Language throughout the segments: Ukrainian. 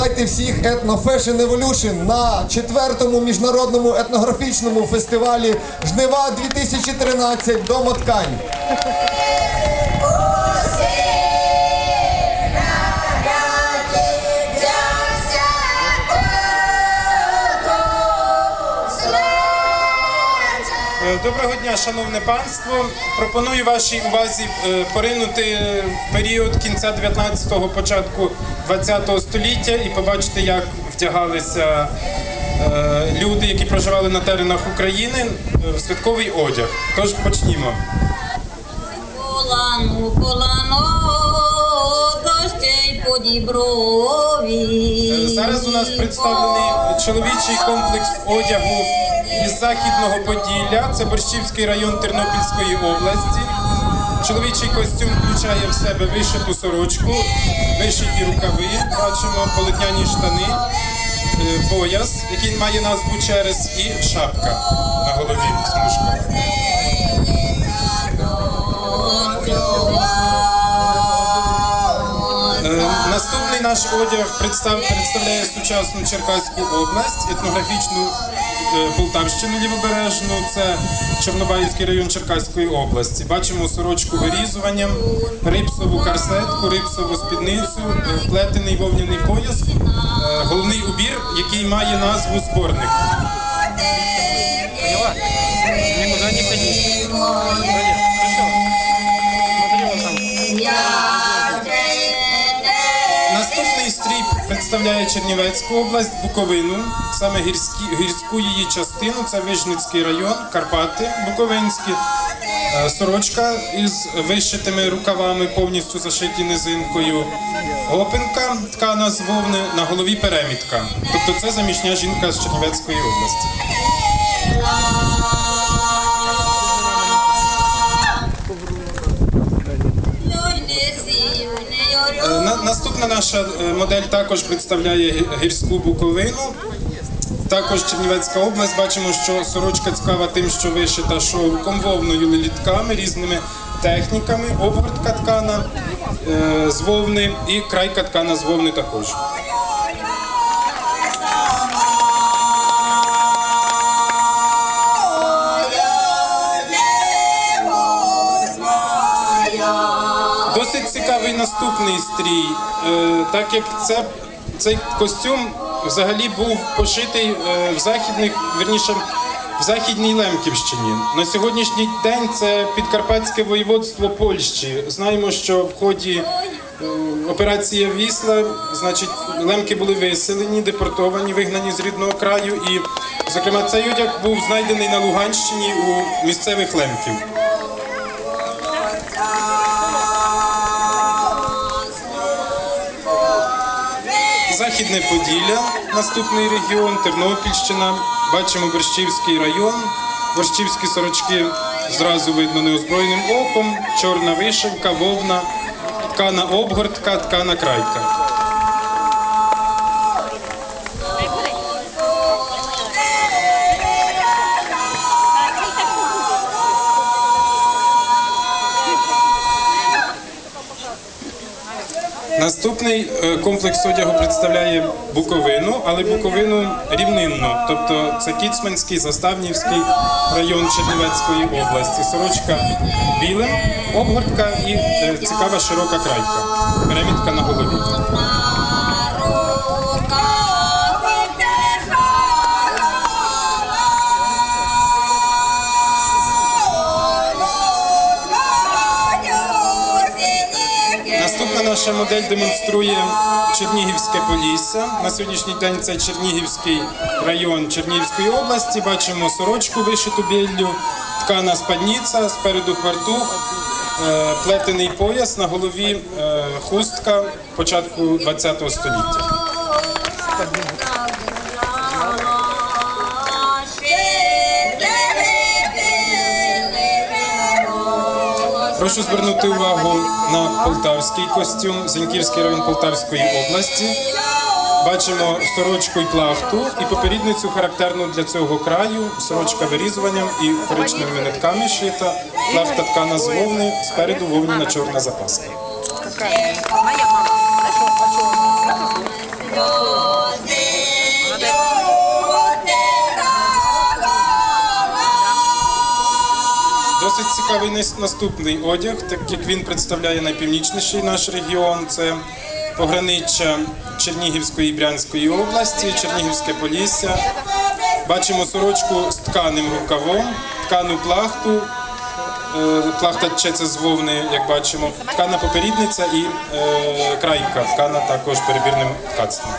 Вітайте всіх Ethno Fashion Evolution на четвертому міжнародному етнографічному фестивалі Жнива 2013 Домоткань. Е, Доброго дня, шановне панство. Пропоную вашій увазі е, поринути в період кінця 19-го, початку 20-го століття і побачити, як вдягалися е, люди, які проживали на теренах України, е, в святковий одяг. Тож почнімо. Колану, колано, дощей по діброві. Е, Зараз у нас представлений чоловічий комплекс одягу із західного Поділля. Це Борщівський район Тернопільської області. Чоловічий костюм включає в себе вишиту сорочку, вишиті рукави, бачимо полотняні штани, е, пояс, який має назву через, і шапка на голові смужка. Е, Наступний наш одяг представляє сучасну Черкаську область, етнографічну е, Полтавщину лівобережну. Це Чорнобаївський район Черкаської області. Бачимо сорочку вирізуванням, рипсову карсетку, рипсову спідницю, е, плетений вовняний пояс, е, головний убір, який має назву зборник. Представляє Чернівецьку область, Буковину, саме гірські, гірську її частину, це Вижницький район, Карпати, Буковинські. Е, Сорочка із вишитими рукавами, повністю зашиті низинкою. Гопинка, ткана з вовни, на голові перемітка. Тобто це заміжня жінка з Чернівецької області. На- Наступна наша е, модель також представляє гірську буковину. Також Чернівецька область. Бачимо, що сорочка цікава тим, що вишита шовком, вовною літками, різними техніками. Обгортка ткана е, з вовни і крайка ткана з вовни також. Цікавий наступний стрій, е, так як це, цей костюм взагалі був пошитий е, в західних, верніше, в західній Лемківщині. На сьогоднішній день це підкарпатське воєводство Польщі. Знаємо, що в ході е, операції Вісла, значить, лемки були виселені, депортовані, вигнані з рідного краю. І, зокрема, цей одяг був знайдений на Луганщині у місцевих лемків. Західне Поділля, наступний регіон, Тернопільщина. Бачимо Борщівський район. Борщівські сорочки зразу видно неозброєним оком. Чорна вишивка, вовна, ткана обгортка, ткана крайка. Наступний е, комплекс одягу представляє Буковину, але Буковину рівнинну, тобто це Кіцманський, Заставнівський район Чернівецької області. Сорочка білим, обгортка і е, цікава широка крайка. Перемітка на голові. Наступна наша модель демонструє Чернігівське Полісся. На сьогоднішній день це Чернігівський район Чернігівської області. Бачимо сорочку вишиту біллю, ткана спадниця, спереду хвартух, е, плетений пояс, на голові е, хустка початку ХХ століття. Прошу звернути увагу на полтавський костюм, Зіньківський район Полтавської області. Бачимо сорочку і плахту, і попередницю характерну для цього краю. Сорочка вирізуванням і коричневими нитками шита. Плахта ткана з вовни, спереду вовняна чорна запаска. Цікавий нас- наступний одяг, так як він представляє найпівнічніший наш регіон. Це пограниччя Чернігівської і Брянської області, Чернігівське Полісся. Бачимо сорочку з тканим рукавом, ткану плахту. Е, Плахта тчеться з вовни, як бачимо, ткана поперідниця і е, крайка, ткана також перебірним ткацтвом.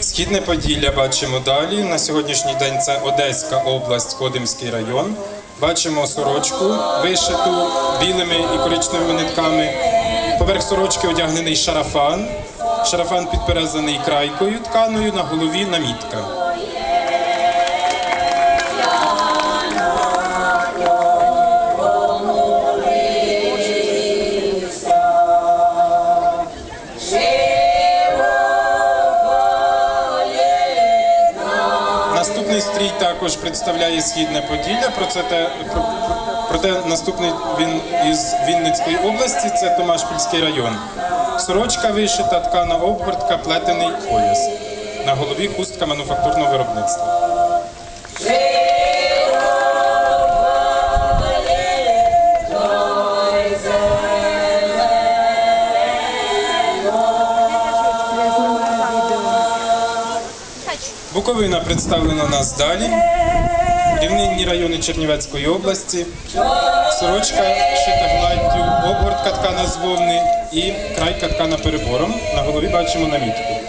Східне Поділля бачимо далі. На сьогоднішній день це Одеська область, Кодимський район. Бачимо сорочку вишиту білими і коричневими нитками. Поверх сорочки одягнений шарафан. Шарафан підперезаний крайкою тканою, на голові намітка. Також представляє східне Поділля. Про це те про, про- проте наступний він із Вінницької області. Це Томашпільський район. Сорочка вишита, ткана обгортка, плетений пояс. На голові хустка мануфактурного виробництва. Буковина представлена у нас далі. Рівнинні райони Чернівецької області. Сорочка шита гладдю, обгортка ткана з вовни і край каткана перебором. На голові бачимо намітку.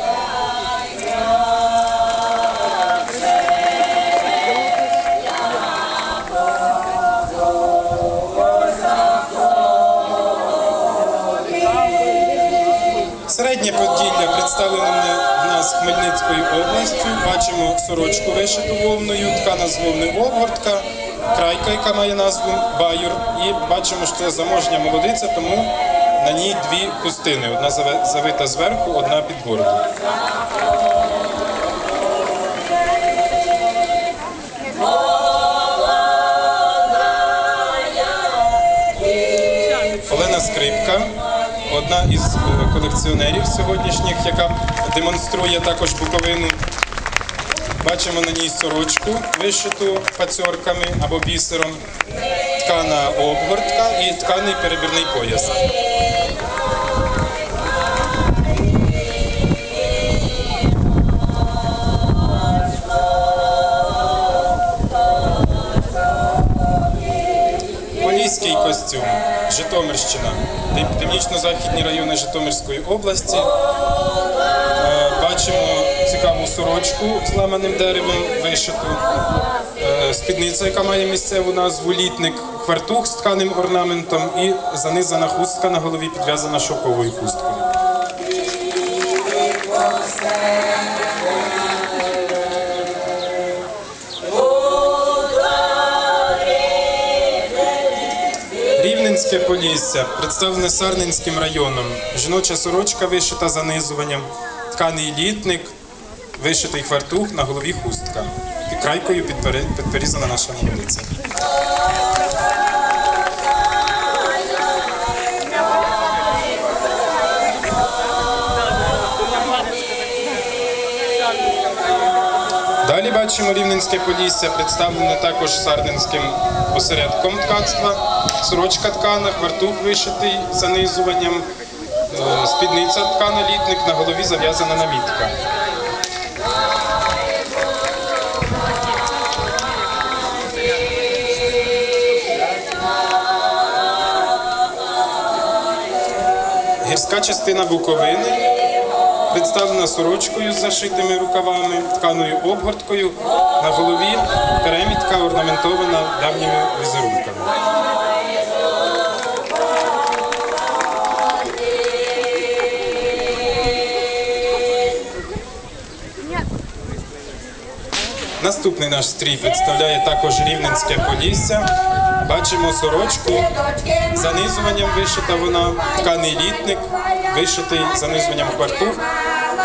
Середнє Поділля представлене в нас Хмельницькою областю. Бачимо сорочку вишиту вовною, ткана з вовни обгортка, крайка, яка має назву Баюр. І бачимо, що це заможня молодиця, тому на ній дві хустини. Одна завита зверху, одна під бороду. Олена Скрипка, одна із е, колекціонерів сьогоднішніх, яка демонструє також буковину. Бачимо на ній сорочку, вишиту пацьорками або бісером, ткана обгортка і тканий перебірний пояс. Поліський костюм, Житомирщина, Пів- північно-західні райони Житомирської області. Е, Бачимо цікаву сорочку з ламаним деревом вишиту. Е, Спідниця, яка має місцеву назву літник, квартух з тканим орнаментом і занизана хустка на голові підв'язана шовковою хусткою. Рівненське Полісся представлене Сарненським районом. Жіноча сорочка вишита занизуванням, тканий літник, вишитий хвартух, на голові хустка. І крайкою підперізана наша молодиця. Бачимо Рівненське Полісся, представлене також сарненським осередком ткацтва. Сорочка ткана, хвартух вишитий занизуванням, е, спідниця ткана літник, на голові зав'язана намітка. Гірська частина Буковини представлена сорочкою з зашитими рукавами, тканою обгорткою. На голові перемітка орнаментована давніми візерунками. Наступний наш стрій представляє також Рівненське Полісся. Бачимо сорочку занизуванням вишита вона, тканий літник, вишитий занизуванням хвартух.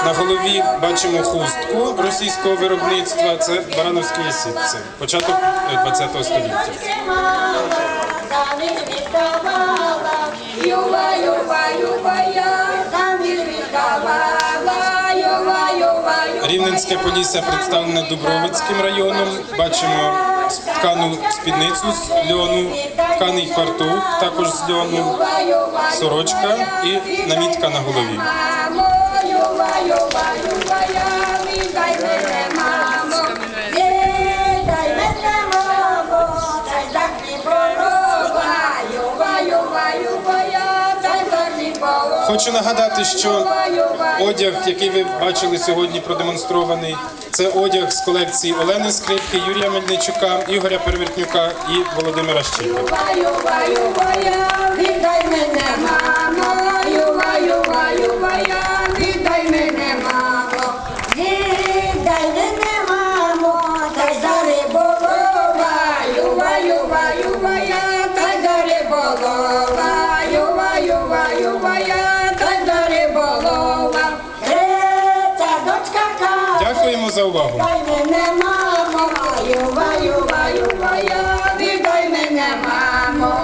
На голові бачимо хустку російського виробництва. Це барановські сітці, початок ХХ століття. Юба, юба, юба, я Рівненське Полісся представлене Дубровицьким районом. Бачимо ткану спідницю з льону, тканий фартух, також з льону, сорочка і намітка на голові. Хочу нагадати, що одяг, який ви бачили сьогодні, продемонстрований, це одяг з колекції Олени Скрипки, Юрія Мельничука, Ігоря Перевертнюка і Володимира я, віддай мене, мамо. Юва, юва, юва, за увагу. Дай мене, мамо, юва, юва, мене, мамо.